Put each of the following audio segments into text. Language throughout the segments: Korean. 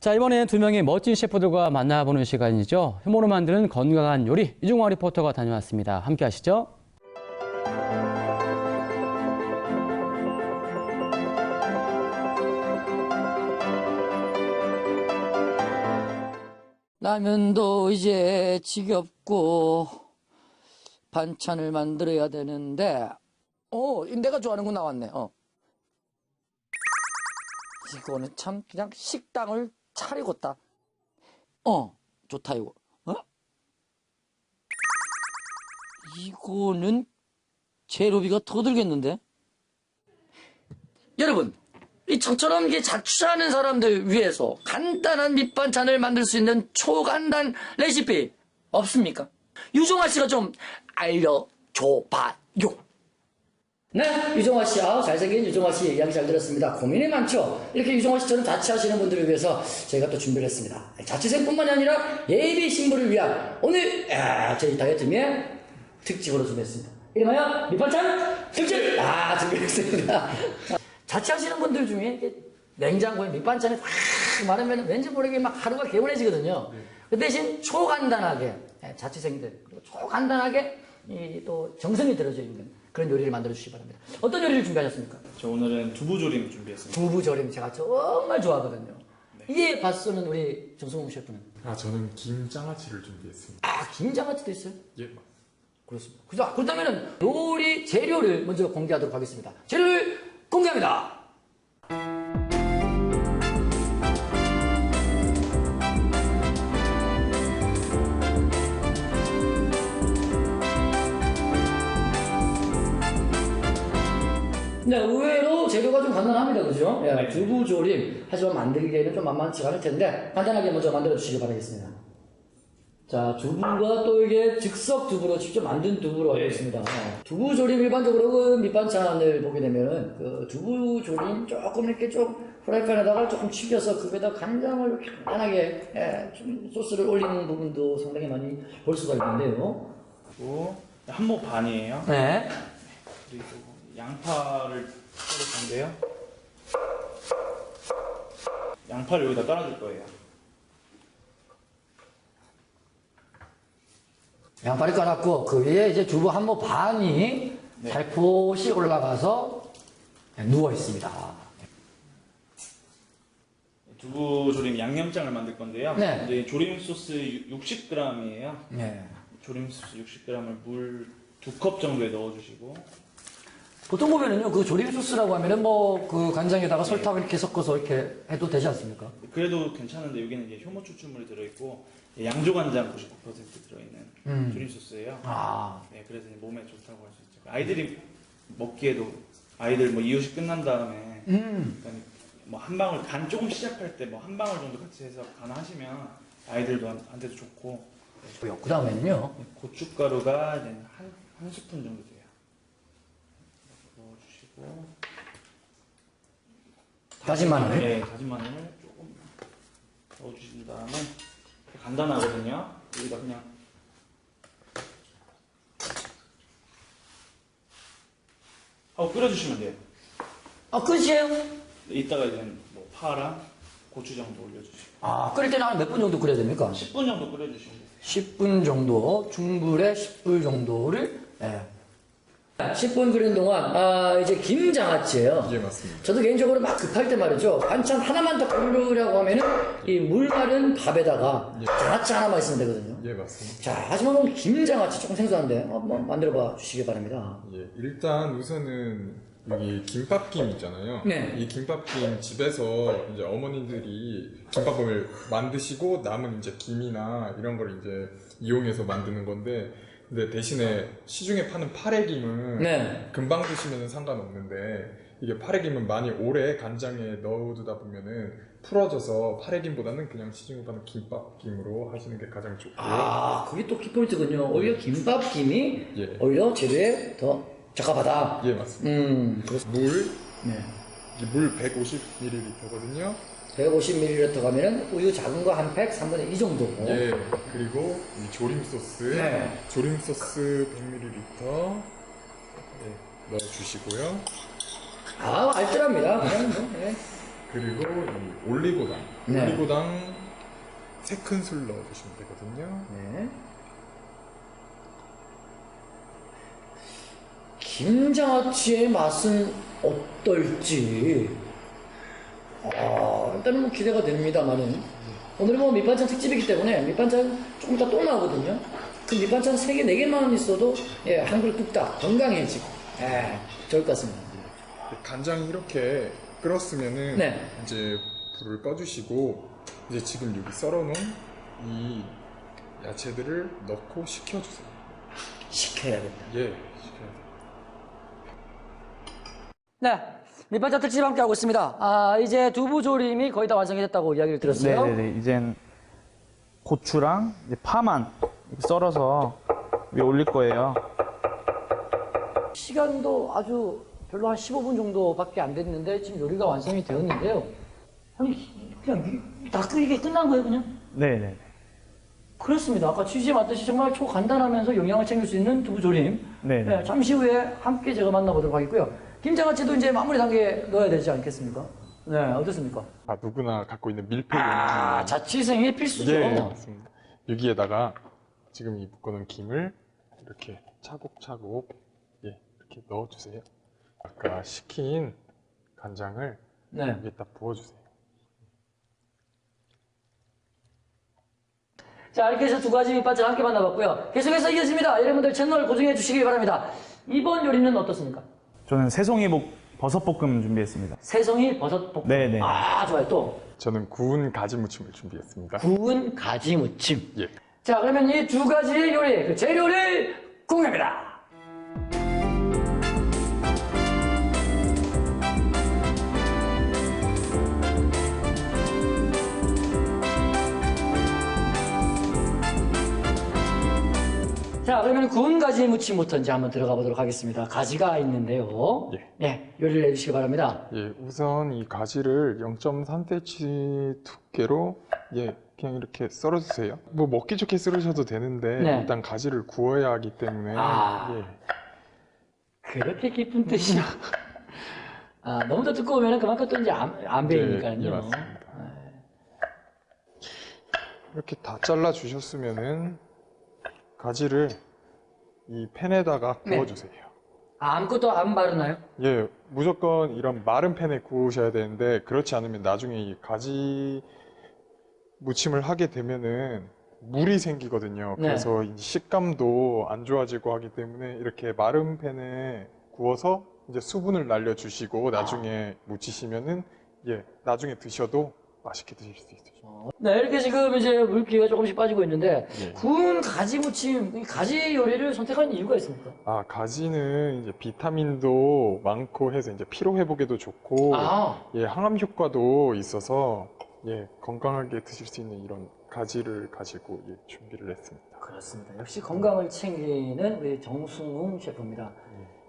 자, 이번엔 두 명의 멋진 셰프들과 만나보는 시간이죠. 효모로 만드는 건강한 요리 이중화 리포터가 다녀왔습니다. 함께 하시죠. 라면도 이제 지겹고 반찬을 만들어야 되는데 어 내가 좋아하는 거 나왔네 어 이거는 참 그냥 식당을 차리겠다 어 좋다 이거 어 이거는 재료비가 더 들겠는데 여러분 이 저처럼 이게 자취하는 사람들 위해서 간단한 밑반찬을 만들 수 있는 초간단 레시피 없습니까? 유정아 씨가 좀 알려줘봐요. 네, 유정아 씨야. 잘생긴 유정아 씨 이야기 잘 들었습니다. 고민이 많죠? 이렇게 유정아 씨처럼 자취하시는 분들을 위해서 저희가 또 준비를 했습니다. 자취생뿐만이 아니라 예비 신부를 위한 오늘 아, 저희 다이어트미의 특집으로 준비했습니다. 이름하여 밑반찬 특집! 아, 준비했습니다. 자취하시는 분들 중에 냉장고에 밑반찬이 확 많으면 왠지 모르게 막 하루가 개운해지거든요. 그 대신 초간단하게 예, 자취생들 그리고 초간단하게 이또 정성이 들어져 있는 그런 요리를 만들어 주시기 바랍니다. 어떤 요리를 준비하셨습니까? 저 오늘은 두부조림 준비했습니다. 두부조림 제가 정말 좋아하거든요. 이에 맞서는 우리 정성웅 셰프는 아 저는 김장아찌를 준비했습니다. 아 김장아찌도 있어요? 예. 그렇습니다. 그래서 그렇다면 요리 재료를 먼저 공개하도록 하겠습니다. 재료를 공개합니다. 네, 의외로 재료가 좀 간단합니다. 그죠? 예, 두부조림. 하지만 만들기에는 좀 만만치가 않을 텐데, 간단하게 먼저 만들어 주시기 바라겠습니다. 자, 두부가 또 이게 즉석 두부로 직접 만든 두부로 알고 있습니다. 두부조림 일반적으로 그 밑반찬을 보게 되면은 그 두부조림 조금 이렇게 좀 프라이팬에다가 조금 튀겨서 그에다 간장을 이렇게 간단하게 예, 좀 소스를 올리는 부분도 상당히 많이 볼 수가 있는데요. 그리고 한모 반이에요. 네. 그리고 양파를 썰을 건데요. 양파를 여기다 깔아줄 거예요. 양파를 깔았고 그 위에 이제 두부 한 모 반이 네. 살포시 올라가서 누워 있습니다. 두부 조림 양념장을 만들 건데요. 네. 이제 조림 소스 60g이에요. 네. 조림 소스 60g을 물 두 컵 정도에 넣어주시고 보통 보면은요, 그 조림 소스라고 하면은 뭐 그 간장에다가 설탕을 이렇게 섞어서 이렇게 해도 되지 않습니까? 그래도 괜찮은데 여기는 이제 효모 추출물이 들어있고 양조 간장 99% 들어있는 음. 조림 소스예요. 아, 네, 그래서 이제 몸에 좋다고 할 수 있죠. 아이들이 먹기에도 아이들 뭐 이유식 끝난 다음에 음, 뭐한 방울 간 조금 시작할 때 뭐 한 방울 정도 같이 해서 간 하시면 아이들도 한- 한테도 좋고 그 다음에는요, 고춧가루가 이제 한, 한 스푼 정도 돼요. 넣어주시고 다진 마늘. 네, 다진 마늘 조금 넣어주신 다음에 간단하거든요. 여기다 그냥 하고 끓여주시면 돼요. 아, 끝이에요? 이따가 이제 뭐 파랑 고추 정도 올려주시고 아, 끓일 때는 한 몇 분 정도 끓여야 됩니까? 10분 정도 끓여주시면 돼요. 10분 정도, 중불에 10분 정도를, 예. 10분 끓인 동안, 아, 이제 김장아찌예요 예, 맞습니다. 저도 개인적으로 막 급할 때 말이죠. 반찬 하나만 더 끓으려고 하면은 이 물 마른 밥에다가 예. 장아찌 하나만 있으면 되거든요. 예, 맞습니다. 자, 하지만 오늘 김장아찌 조금 생소한데 한번 만들어 봐 주시기 바랍니다. 예, 일단 우선은 여기 김밥김 있잖아요. 네. 이 김밥김 집에서 이제 어머님들이 김밥을 만드시고 남은 이제 김이나 이런 걸 이제 이용해서 만드는 건데, 근데 대신에 시중에 파는 파래김은 네. 금방 드시면 상관없는데 이게 파래김은 많이 오래 간장에 넣어두다 보면은 풀어져서 파래김보다는 그냥 시중에 파는 김밥김으로 하시는 게 가장 좋고요. 아, 그게 또 키포인트군요. 오히려 김밥김이 예. 오히려 재료에 더 적합하다. 예, 맞습니다. 음, 그렇습니다. 물, 네. 물 150ml거든요. 150ml 가면은 우유 작은 거 한 팩, 3분의 2 정도. 예, 그리고 이 조림 소스, 네. 조림 소스 100ml 예, 넣어주시고요. 아, 알뜰합니다. 그냥 그리고 이 올리고당. 네. 올리고당 세 큰술 넣어주시면 되거든요. 네. 김장아찌의 맛은 어떨지 아, 일단은 뭐 기대가 됩니다만은 오늘은 뭐 밑반찬 특집이기 때문에 밑반찬 조금 이따 또 나오거든요. 그 밑반찬 3개, 4개만 있어도 예, 한 그릇 뚝딱 건강해지고 예, 좋을 것 같습니다. 간장이 이렇게 끓었으면은 네. 이제 불을 꺼주시고 이제 지금 여기 썰어놓은 이 야채들을 넣고 식혀주세요. 식혀야겠다. 예, 식혀야 돼요. 네. 밑반찬 특집 함께 하고 있습니다. 아, 이제 두부 조림이 거의 다 완성이 됐다고 이야기를 들었어요. 네네네. 이젠 고추랑 이제 파만 이렇게 썰어서 위에 올릴 거예요. 시간도 아주 별로 한 15분 정도밖에 안 됐는데 지금 요리가 완성이 되었는데요. 형님 그냥 이- 다 끓이게 끝난 거예요 그냥? 네네. 그렇습니다. 아까 취지에 맞듯이 정말 초간단하면서 영양을 챙길 수 있는 두부 조림. 네네. 네, 잠시 후에 함께 제가 만나보도록 하겠고요. 김장아찌도 이제 마무리 단계에 넣어야 되지 않겠습니까? 네, 어떻습니까? 아, 누구나 갖고 있는 밀폐 아, 용기. 자취생의 필수죠. 예, 맞습니다. 여기에다가 지금 이 묶어놓은 김을 이렇게 차곡차곡 예, 이렇게 넣어주세요. 아까 식힌 간장을 네. 여기에다 부어주세요. 자, 이렇게 해서 두 가지 밑반찬 함께 만나봤고요. 계속해서 이어집니다. 여러분들 채널 고정해 주시기 바랍니다. 이번 요리는 어떻습니까? 저는 새송이 복 버섯 볶음 준비했습니다. 새송이 버섯 볶음. 네네. 아, 좋아요. 또 저는 구운 가지 무침을 준비했습니다. 구운 가지 무침. 예. 자, 그러면 이 두 가지의 요리, 그 재료를 공개합니다. 자, 그러면 구운 가지 무침 부터 이제 한번 들어가 보도록 하겠습니다. 가지가 있는데요. 예. 네, 요리를 해주시기 바랍니다. 예, 우선 이 가지를 0.3cm 두께로 예, 그냥 이렇게 썰어주세요. 뭐 먹기 좋게 썰으셔도 되는데 네. 일단 가지를 구워야 하기 때문에 아. 예, 그렇게 깊은 뜻이야. 아, 너무 더 두꺼우면 그만큼 또 이제 안, 안 배이니까요. 예, 예, 맞습니다. 이렇게 다 잘라 주셨으면은 가지를 이 팬에다가 네. 구워주세요. 아무것도 안 바르나요? 예, 무조건 이런 마른 팬에 구우셔야 되는데 그렇지 않으면 나중에 이 가지 무침을 하게 되면은 물이 생기거든요. 네. 그래서 이 식감도 안 좋아지고 하기 때문에 이렇게 마른 팬에 구워서 이제 수분을 날려주시고 나중에 무치시면은 예, 나중에 드셔도 맛있게 드실 수 있어요. 네, 이렇게 지금 이제 물기가 조금씩 빠지고 있는데 예. 구운 가지 무침, 이 가지 요리를 선택한 이유가 있습니까? 아, 가지는 이제 비타민도 많고 해서 이제 피로 회복에도 좋고 아, 예, 항암 효과도 있어서 예, 건강하게 드실 수 있는 이런 가지를 가지고 예, 준비를 했습니다. 그렇습니다. 역시 건강을 챙기는 우리 정승웅 셰프입니다.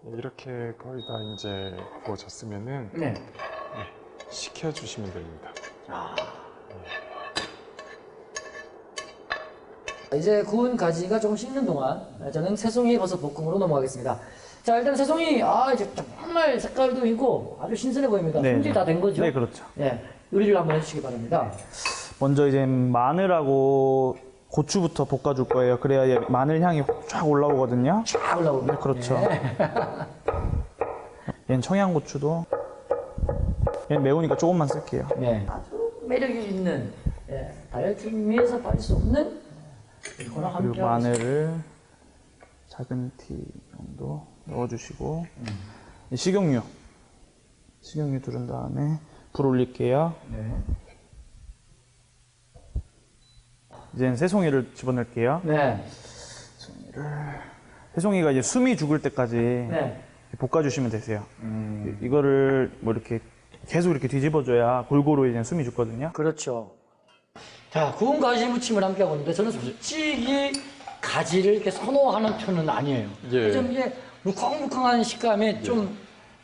예, 이렇게 거의 다 이제 구워졌으면은 네. 식혀주시면 됩니다. 아. 이제 구운 가지가 조금 식는 동안 저는 새송이 버섯 볶음으로 넘어가겠습니다. 자, 일단 새송이 아 이제 정말 색깔도 있고 아주 신선해 보입니다. 네, 손질 네. 다된 거죠? 네, 그렇죠. 네, 요리를 한번 해주시기 바랍니다. 먼저 이제 마늘하고 고추부터 볶아줄 거예요. 그래야 마늘 향이 쫙 올라오거든요. 쫙 올라오면 그렇죠. 네. 얘는 청양고추도 얘는 매우니까 조금만 쓸게요. 네. 매력이 있는 예, 다이어트 위해서 빠질 수 없는 이거랑 함께 그리고 마늘을 작은 티 정도 넣어주시고 이 식용유 식용유 두른 다음에 불 올릴게요. 네. 이제는 새송이를 집어넣을게요. 네. 새송이가 이제 숨이 죽을 때까지 네. 볶아주시면 되세요. 이- 이거를 뭐 이렇게 계속 이렇게 뒤집어줘야 골고루 이제 숨이 죽거든요. 그렇죠. 자, 구운 가지 무침을 함께 하고 있는데 저는 솔직히 가지를 이렇게 선호하는 편은 아니에요. 예. 좀 이게 물컹물컹한 식감에 좀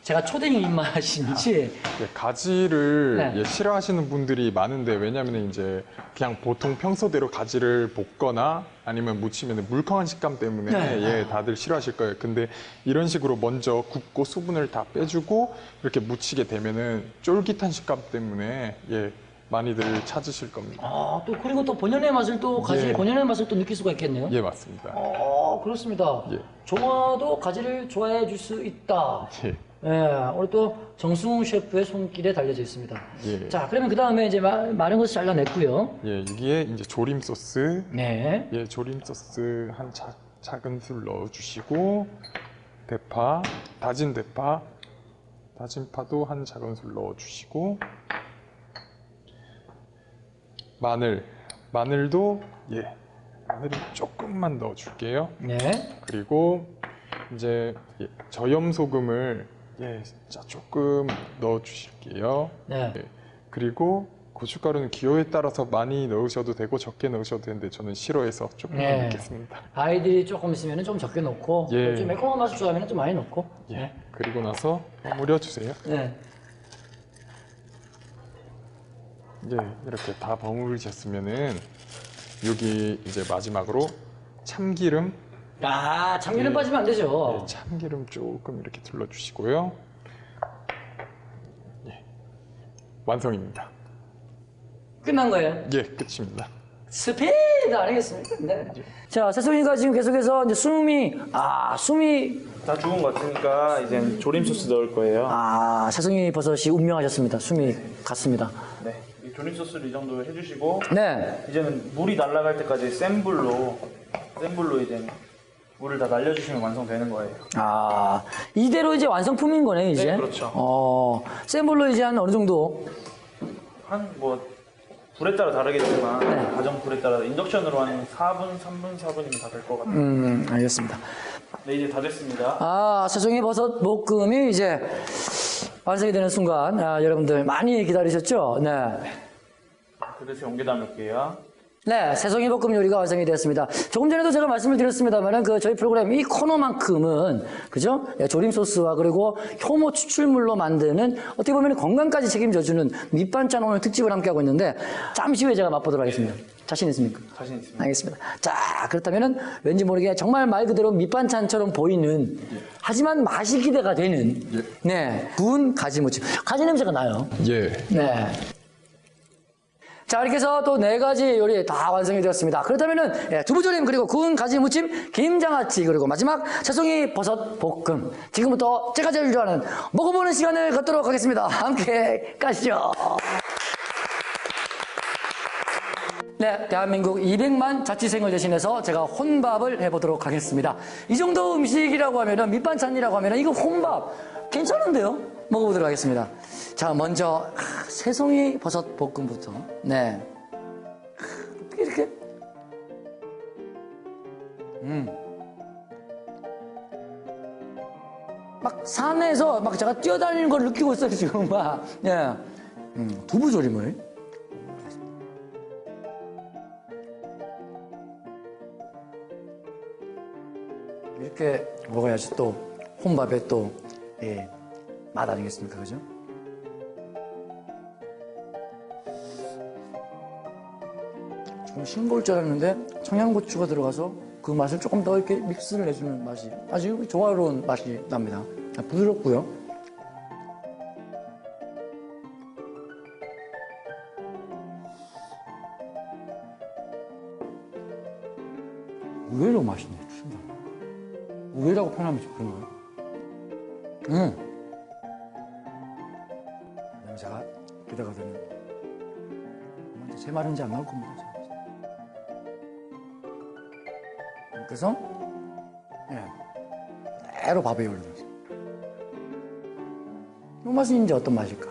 제가 초딩 입맛인지 예, 가지를 네. 예, 싫어하시는 분들이 많은데 왜냐면 이제 그냥 보통 평소대로 가지를 볶거나 아니면 무치면 물컹한 식감 때문에 네. 예, 다들 싫어하실 거예요. 근데 이런 식으로 먼저 굽고 수분을 다 빼주고 이렇게 무치게 되면은 쫄깃한 식감 때문에 예, 많이들 찾으실 겁니다. 아, 또 그리고 또 본연의 맛을 또 가지 예. 본연의 맛을 또 느낄 수가 있겠네요. 예, 맞습니다. 어, 그렇습니다. 예. 종화도 가지를 좋아해 줄 수 있다. 예. 예, 오늘 또 정승훈 셰프의 손길에 달려져 있습니다. 예. 자, 그러면 그 다음에 이제 마, 마른 것을 잘라냈고요. 예, 이게 이제 조림 소스 네. 예, 조림 소스 한 자, 작은 술 넣어주시고 대파, 다진 대파, 다진 파도 한 작은 술 넣어주시고 마늘, 마늘도 예, 마늘을 조금만 넣어줄게요. 네. 그리고 이제 예, 저염 소금을 예, 진짜 조금 넣어 주실게요. 네. 예, 그리고 고춧가루는 기호에 따라서 많이 넣으셔도 되고 적게 넣으셔도 되는데 저는 싫어해서 조금 네. 넣겠습니다. 아이들이 조금 있으면 좀 적게 넣고, 예. 좀 매콤한 맛을 좋아하면 좀 많이 넣고. 예. 그리고 나서 버무려 주세요. 네. 이제 이렇게 다 버무리셨으면은 여기 이제 마지막으로 참기름, 아, 참기름 예. 빠지면 안 되죠. 예, 참기름 조금 이렇게 둘러주시고요. 예, 완성입니다. 끝난 거예요. 예, 끝입니다. 스피드 아니겠습니까? 네. 자, 세송이가 지금 계속해서 이제 숨이, 아, 숨이, 다 죽은 것 같으니까 이제 조림 소스 넣을 거예요. 아, 세송이 버섯이 운명하셨습니다. 숨이 갔습니다. 네. 이 조림 소스를 이 정도 해주시고 네. 이제는 물이 날아갈 때까지 센 불로 센 불로 이제 물을 다 날려주시면 완성되는 거예요. 아, 이대로 이제 완성품인 거네, 이제. 네, 그렇죠. 어, 센 불로 이제 한 어느 정도. 한 뭐 불에 따라 다르겠지만 네. 가정 불에 따라 인덕션으로 한 4분, 3분, 4분이면 다 될 것 같아요. 음, 알겠습니다. 네 이제 다 됐습니다. 아, 세송이 버섯 볶음이 이제 완성이 되는 순간, 아, 여러분들 많이 기다리셨죠? 네. 그릇에 옮겨 담을게요. 네, 새송이 볶음 요리가 완성이 되었습니다. 조금 전에도 제가 말씀을 드렸습니다만은 그 저희 프로그램 이 코너만큼은 그죠? 예, 조림 소스와 그리고 효모 추출물로 만드는 어떻게 보면 건강까지 책임져주는 밑반찬 오늘 특집을 함께 하고 있는데 잠시 후에 제가 맛보도록 하겠습니다. 자신 있습니까? 자신 있습니다. 알겠습니다. 자, 그렇다면은 왠지 모르게 정말 말 그대로 밑반찬처럼 보이는 하지만 맛이 기대가 되는 네, 구운 가지 무침. 가지 냄새가 나요. 예, 네. 자, 이렇게 해서 또 네 가지 요리 다 완성이 되었습니다. 그렇다면은, 예, 두부조림, 그리고 구운 가지 무침, 김장아찌, 그리고 마지막 새송이 버섯 볶음. 지금부터 제가 제일 좋아하는 먹어보는 시간을 갖도록 하겠습니다. 함께 가시죠. 네, 대한민국 200만 자취생을 대신해서 제가 혼밥을 해보도록 하겠습니다. 이 정도 음식이라고 하면은, 밑반찬이라고 하면은, 이거 혼밥 괜찮은데요? 먹어보도록 하겠습니다. 자, 먼저, 아, 새송이 버섯 볶음부터. 네. 이렇게. 음. 막 산에서 막 제가 뛰어다니는 걸 느끼고 있어요, 지금 막. 예. 음, 두부 조림을. 이렇게 먹어야지 또 혼밥에 또, 예, 맛 아니겠습니까? 그죠? 좀 싱거울 줄 알았는데 청양고추가 들어가서 그 맛을 조금 더 이렇게 믹스를 해주는 맛이 아주 조화로운 맛이 납니다. 아, 부드럽고요. 그래서, 예. 그대로 밥에 올려서. 이 맛이 이제 어떤 맛일까?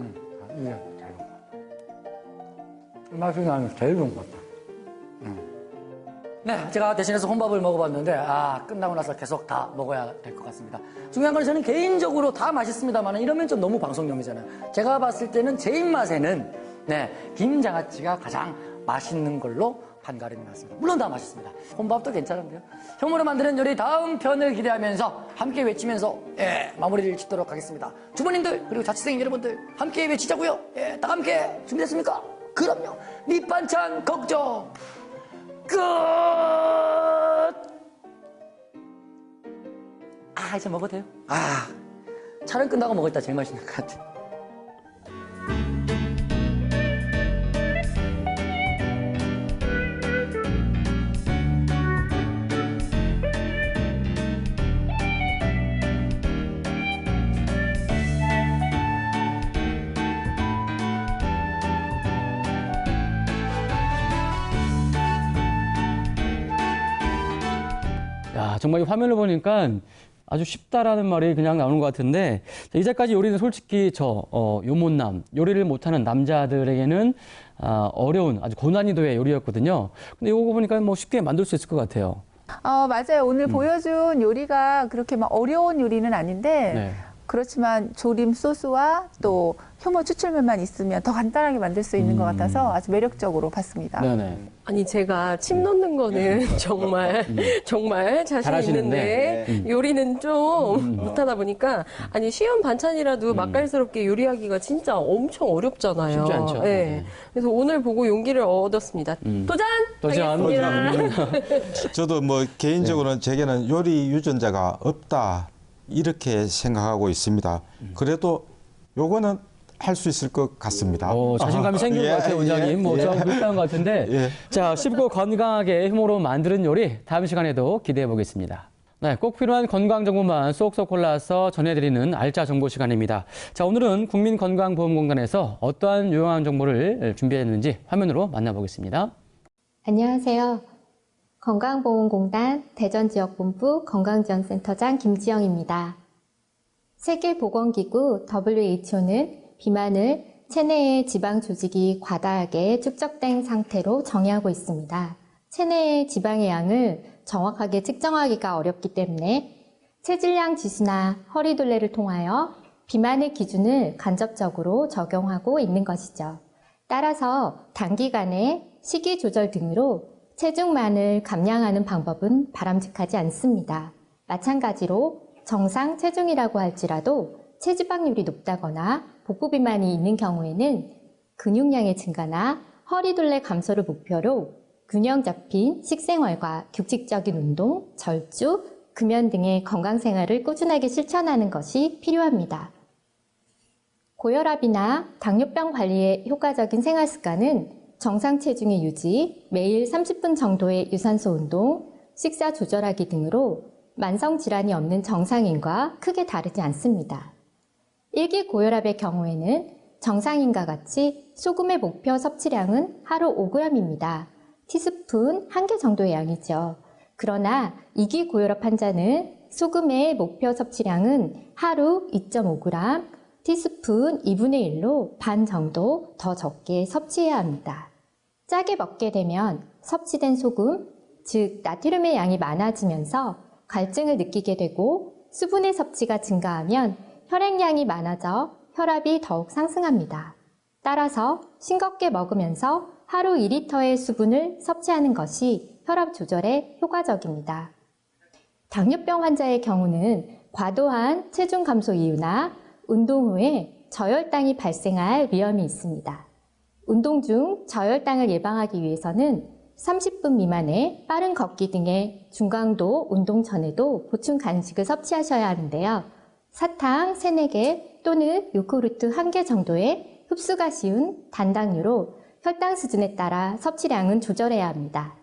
음, 아, 이게 잘 먹어. 이 맛이 나는 제일 좋은 것 같아. 네, 제가 대신해서 혼밥을 먹어봤는데, 아, 끝나고 나서 계속 다 먹어야 될 것 같습니다. 중요한 건 저는 개인적으로 다 맛있습니다만, 이러면 좀 너무 방송용이잖아요. 제가 봤을 때는 제 입맛에는, 네, 김장아찌가 가장 맛있는 걸로 한가름이 났습니다. 물론 다 맛있습니다. 혼밥도 괜찮은데요. 혐오로 만드는 요리 다음 편을 기대하면서 함께 외치면서 예, 마무리를 짓도록 하겠습니다. 주부님들 그리고 자취생 여러분들 함께 외치자고요. 예, 다 함께 준비됐습니까? 그럼요. 밑반찬 걱정 끝. 아 이제 먹어도 돼요? 아 촬영 끝나고 먹을 때 제일 맛있는 것 같아. 정말 이 화면을 보니까 아주 쉽다라는 말이 그냥 나오는 것 같은데 자, 이제까지 요리는 솔직히 저 어, 요못남 요리를 못하는 남자들에게는 아, 어려운 아주 고난이도의 요리였거든요. 근데 이거 보니까 뭐 쉽게 만들 수 있을 것 같아요. 어, 맞아요. 오늘 음. 보여준 요리가 그렇게 막 어려운 요리는 아닌데 네. 그렇지만 조림 소스와 또 효모 추출면만 있으면 더 간단하게 만들 수 있는 것 같아서 아주 매력적으로 봤습니다. 음. 네네. 아니 제가 침 넣는 거는 정말 정말 자신 잘하시는데. 있는데 요리는 좀 못하다 보니까 아니 쉬운 반찬이라도 맛깔스럽게 요리하기가 진짜 엄청 어렵잖아요. 쉽지 않죠. 네. 그래서 오늘 보고 용기를 얻었습니다. 도전! 도전! 하겠습니다. 저도 뭐 개인적으로는 제게는 요리 유전자가 없다 이렇게 생각하고 있습니다. 그래도 요거는 할 수 있을 것 같습니다. 오, 자신감이 생긴 예, 것 같아요, 원장님. 뭐, 예. 저하고 비슷한 것 같은데. 예. 자, 쉽고 건강하게 힘으로 만드는 요리, 다음 시간에도 기대해 보겠습니다. 네, 꼭 필요한 건강 정보만 쏙쏙 골라서 전해드리는 알짜 정보 시간입니다. 자, 오늘은 국민건강보험공단에서 어떠한 유용한 정보를 준비했는지 화면으로 만나보겠습니다. 안녕하세요. 건강보험공단 대전지역본부 건강지원센터장 김지영입니다. 세계보건기구 WHO는 비만을 체내의 지방 조직이 과다하게 축적된 상태로 정의하고 있습니다. 체내의 지방의 양을 정확하게 측정하기가 어렵기 때문에 체질량 지수나 허리둘레를 통하여 비만의 기준을 간접적으로 적용하고 있는 것이죠. 따라서 단기간에 식이 조절 등으로 체중만을 감량하는 방법은 바람직하지 않습니다. 마찬가지로 정상 체중이라고 할지라도 체지방률이 높다거나 복부 비만이 있는 경우에는 근육량의 증가나 허리둘레 감소를 목표로 균형 잡힌 식생활과 규칙적인 운동, 절주, 금연 등의 건강 생활을 꾸준하게 실천하는 것이 필요합니다. 고혈압이나 당뇨병 관리에 효과적인 생활 습관은 정상 체중의 유지, 매일 30분 정도의 유산소 운동, 식사 조절하기 등으로 만성 질환이 없는 정상인과 크게 다르지 않습니다. 일기 고혈압의 경우에는 정상인과 같이 소금의 목표 섭취량은 하루 5g입니다. 티스푼 1개 정도의 양이죠. 그러나 2기 고혈압 환자는 소금의 목표 섭취량은 하루 2.5g, 티스푼 2분의 1로 반 정도 더 적게 섭취해야 합니다. 짜게 먹게 되면 섭취된 소금, 즉 나트륨의 양이 많아지면서 갈증을 느끼게 되고 수분의 섭취가 증가하면 혈액량이 많아져 혈압이 더욱 상승합니다. 따라서 싱겁게 먹으면서 하루 2리터의 수분을 섭취하는 것이 혈압 조절에 효과적입니다. 당뇨병 환자의 경우는 과도한 체중 감소 이유나 운동 후에 저혈당이 발생할 위험이 있습니다. 운동 중 저혈당을 예방하기 위해서는 30분 미만의 빠른 걷기 등의 중강도 운동 전에도 보충 간식을 섭취하셔야 하는데요. 사탕 3, 4개 또는 요구르트 1개 정도의 흡수가 쉬운 단당류로 혈당 수준에 따라 섭취량은 조절해야 합니다.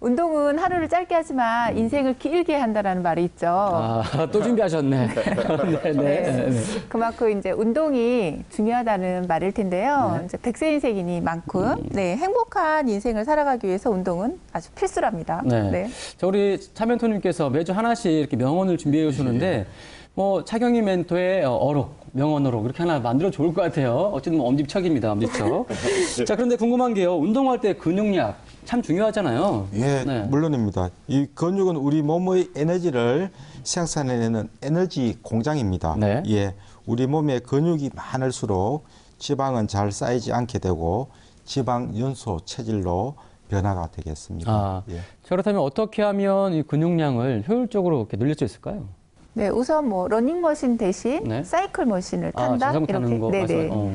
운동은 하루를 짧게 하지만 인생을 길게 한다라는 말이 있죠. 아, 또 준비하셨네. 네, 네. 네. 그만큼 이제 운동이 중요하다는 말일 텐데요. 이제 백세 인생이니 만큼 네, 행복한 인생을 살아가기 위해서 운동은 아주 필수랍니다. 네. 자, 우리 차멘토님께서 매주 하나씩 이렇게 명언을 준비해 주시는데, 뭐, 차경희 멘토의 어록, 명언어록, 이렇게 하나 만들어 좋을 것 같아요. 어쨌든 뭐 엄지척입니다, 엄지척. 자, 그런데 궁금한 게요. 운동할 때 근육량 참 중요하잖아요. 예, 네. 물론입니다. 이 근육은 우리 몸의 에너지를 생산해내는 에너지 공장입니다. 네. 예, 우리 몸에 근육이 많을수록 지방은 잘 쌓이지 않게 되고 지방 연소 체질로 변화가 되겠습니다. 아, 예. 자, 그렇다면 어떻게 하면 이 근육량을 효율적으로 이렇게 늘릴 수 있을까요? 네, 우선 뭐 러닝머신 대신 네. 사이클 머신을 아, 탄다 타는 거 네네. 어.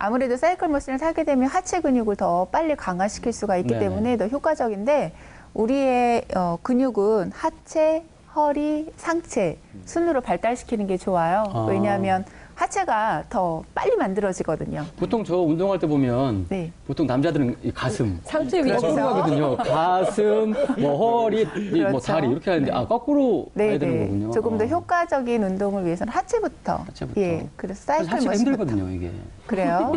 아무래도 사이클 머신을 타게 되면 하체 근육을 더 빨리 강화시킬 수가 있기 네네. 때문에 더 효과적인데 우리의 어, 근육은 하체, 허리, 상체 순으로 발달시키는 게 좋아요. 아. 왜냐하면 하체가 더 빨리 만들어지거든요. 보통 저 운동할 때 보면 네. 보통 남자들은 이 가슴 상체 위로 거꾸로 가거든요. 가슴, 뭐 허리, 이뭐 그렇죠. 다리 이렇게 하는데 아 거꾸로 네, 해야 되는 네. 거군요. 조금 더 어. 효과적인 운동을 위해서는 하체부터. 하체부터. 예, 그래서 사이클 하체가 머신부터. 힘들거든요, 이게. 그래요.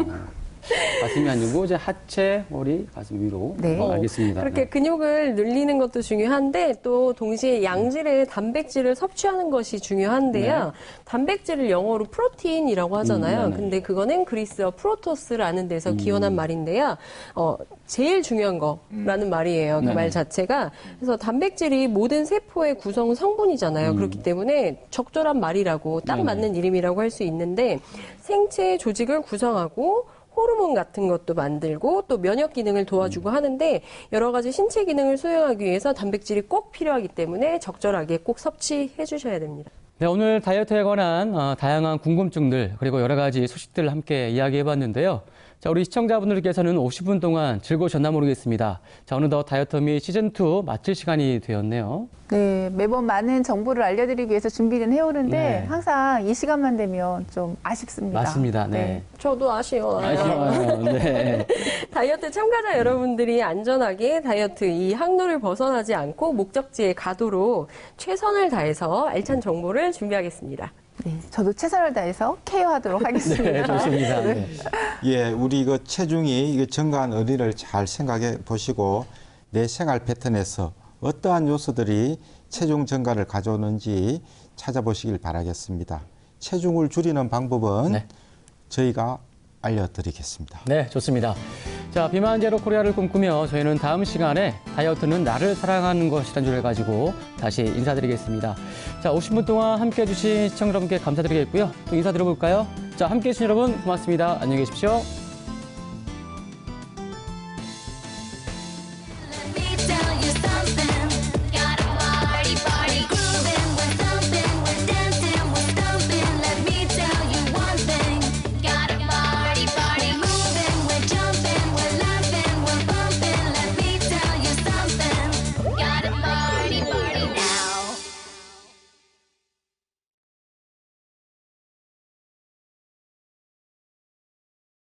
가슴이 아니고 이제 하체, 허리, 가슴 위로. 네. 어, 알겠습니다. 그렇게 네. 근육을 늘리는 것도 중요한데 또 동시에 양질의 단백질을 섭취하는 것이 중요한데요. 단백질을 영어로 프로틴이라고 하잖아요. 네. 음. 근데 그거는 그리스어 프로토스라는 데서 기원한 말인데요. 어, 제일 중요한 거라는 말이에요. 그 네네. 말 자체가. 그래서 단백질이 모든 세포의 구성 성분이잖아요. 그렇기 때문에 적절한 말이라고 딱 음. 맞는 이름이라고 할 수 있는데 생체 조직을 구성하고 호르몬 같은 것도 만들고 또 면역 기능을 도와주고 음. 하는데 여러 가지 신체 기능을 수행하기 위해서 단백질이 꼭 필요하기 때문에 적절하게 꼭 섭취해 주셔야 됩니다. 네, 오늘 다이어트에 관한 어, 다양한 궁금증들 그리고 여러 가지 소식들을 함께 이야기해 봤는데요. 자, 우리 시청자분들께서는 50분 동안 즐거우셨나 모르겠습니다. 자, 어느덧 다이어트 미 시즌2 마칠 시간이 되었네요. 네, 매번 많은 정보를 알려드리기 위해서 준비는 해오는데 네. 항상 이 시간만 되면 좀 아쉽습니다. 맞습니다. 네. 저도 아쉬워요. 아쉬워요. 네. 다이어트 참가자 여러분들이 안전하게 다이어트 이 항로를 벗어나지 않고 목적지에 가도록 최선을 다해서 알찬 정보를 준비하겠습니다. 네, 저도 최선을 다해서 케어하도록 하겠습니다. 네, 좋습니다. 네. 예, 우리 그 체중이 이거 증가한 의리를 잘 생각해 보시고 내 생활 패턴에서 어떠한 요소들이 체중 증가를 가져오는지 찾아보시길 바라겠습니다. 체중을 줄이는 방법은 네. 저희가 알려드리겠습니다. 네, 좋습니다. 자, 비만 제로 코리아를 꿈꾸며 저희는 다음 시간에 다이어트는 나를 사랑하는 것이라는 주제를 가지고 다시 인사드리겠습니다. 자, 50분 동안 함께 해주신 시청자 여러분께 감사드리겠고요. 또 인사드려볼까요? 자, 함께 해주신 여러분 고맙습니다. 안녕히 계십시오.